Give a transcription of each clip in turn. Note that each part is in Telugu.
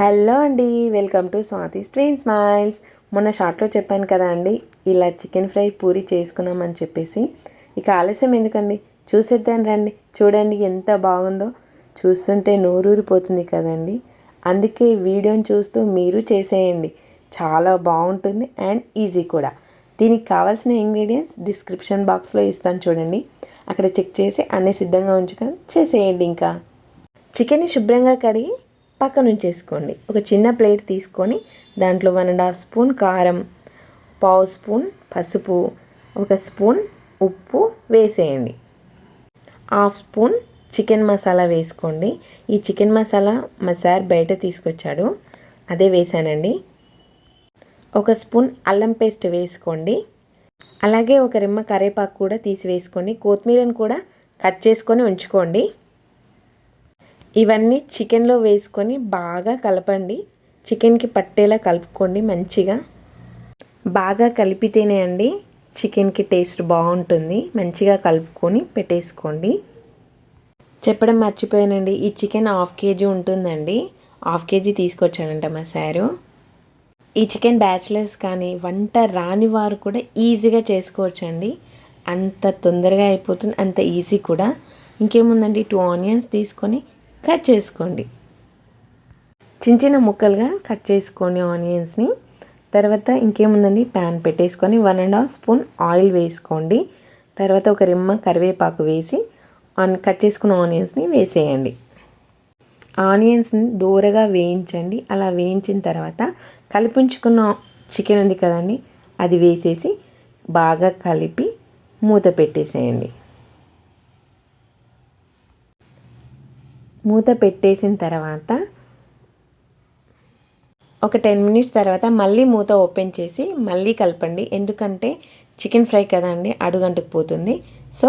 హలో అండి వెల్కమ్ టు స్వాతి స్ట్రీన్ స్మైల్స్. మొన్న షార్ట్లో చెప్పాను కదా అండి ఇలా చికెన్ ఫ్రై పూరి చేసుకున్నామని చెప్పేసి. ఇక ఆలస్యం ఎందుకండి? చూసేద్దాను రండి. చూడండి ఎంత బాగుందో. చూస్తుంటే నోరూరిపోతుంది కదండి. అందుకే వీడియోని చూస్తూ మీరు చేసేయండి. చాలా బాగుంటుంది అండ్ ఈజీ కూడా. దీనికి కావాల్సిన ఇంగ్రీడియంట్స్ డిస్క్రిప్షన్ బాక్స్లో ఇస్తాను చూడండి. అక్కడ చెక్ చేసి అన్నీ సిద్ధంగా ఉంచుకొని చేసేయండి ఇంకా. చికెన్ని శుభ్రంగా కడిగి పక్కన ఉంచేసుకోండి. ఒక చిన్న ప్లేట్ తీసుకొని దాంట్లో వన్ అండ్ హాఫ్ స్పూన్ కారం పావు స్పూన్ పసుపు ఒక స్పూన్ ఉప్పు వేసేయండి. హాఫ్ స్పూన్ చికెన్ మసాలా వేసుకోండి. ఈ చికెన్ మసాలా మా సార్ బయట తీసుకొచ్చాడు. అదే వేసానండి. ఒక స్పూన్ అల్లం పేస్ట్ వేసుకోండి. అలాగే ఒక రెమ్మ కరేపాకు కూడా తీసి వేసుకోండి. కొత్తిమీరను కూడా కట్ చేసుకొని ఉంచుకోండి. ఇవన్నీ చికెన్లో వేసుకొని బాగా కలపండి. చికెన్కి పట్టేలా కలుపుకోండి మంచిగా. బాగా కలిపితేనే అండి చికెన్కి టేస్ట్ బాగుంటుంది. మంచిగా కలుపుకొని పెట్టేసుకోండి. చెప్పడం మర్చిపోయానండి. ఈ చికెన్ హాఫ్ కేజీ ఉంటుందండి. హాఫ్ కేజీ తీసుకొచ్చానంట మా సారు. ఈ చికెన్ బ్యాచిలర్స్ కానీ వంట రాని వారు కూడా ఈజీగా చేసుకోవచ్చండి. అంత తొందరగా అయిపోతుంది అంత ఈజీ కూడా. ఇంకేముందండి? టూ ఆనియన్స్ తీసుకొని కట్ చేసుకోండి. చిన్న చిన్న ముక్కలుగా కట్ చేసుకోండి ఆనియన్స్ని తర్వాత ఇంకేముందండి? ప్యాన్ పెట్టేసుకొని one and half spoon oil వేసుకోండి. తర్వాత ఒక రిమ్మ కరివేపాకు వేసి ఆన్ కట్ చేసుకున్న ఆనియన్స్ని వేసేయండి. ఆనియన్స్ని దూరగా వేయించండి. అలా వేయించిన తర్వాత కలిపించుకున్న చికెన్ ఉంది కదండి అది వేసేసి బాగా కలిపి మూత పెట్టేసేయండి. మూత పెట్టేసిన తర్వాత ఒక టెన్ మినిట్స్ తర్వాత మళ్ళీ మూత ఓపెన్ చేసి మళ్ళీ కలపండి. ఎందుకంటే చికెన్ ఫ్రై కదా అండి అడుగంటుకు పోతుంది. సో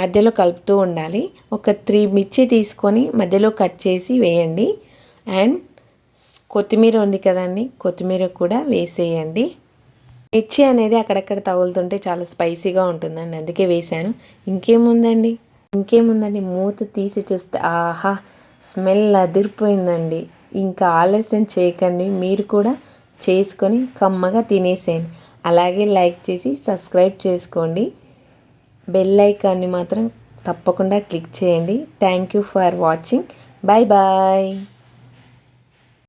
మధ్యలో కలుపుతూ ఉండాలి. ఒక త్రీ మిర్చి తీసుకొని మధ్యలో కట్ చేసి వేయండి. అండ్ కొత్తిమీర ఉంది కదండి కొత్తిమీర కూడా వేసేయండి. మిర్చి అనేది అక్కడక్కడ తగులుతుంటే చాలా స్పైసీగా ఉంటుందండి అందుకే వేసాను ఇంకేముందండి? ఇంకేముందండి? మూత తీసి చూస్తే ఆహా స్మెల్ అదిరిపోయిందండి. ఇంకా ఆలస్యం చేయకండి. మీరు కూడా చేసుకొని కమ్మగా తినేసేయండి. అలాగే లైక్ చేసి సబ్స్క్రైబ్ చేసుకోండి. బెల్ ఐకాన్ని మాత్రం తప్పకుండా క్లిక్ చేయండి. Thank you for watching. Bye bye.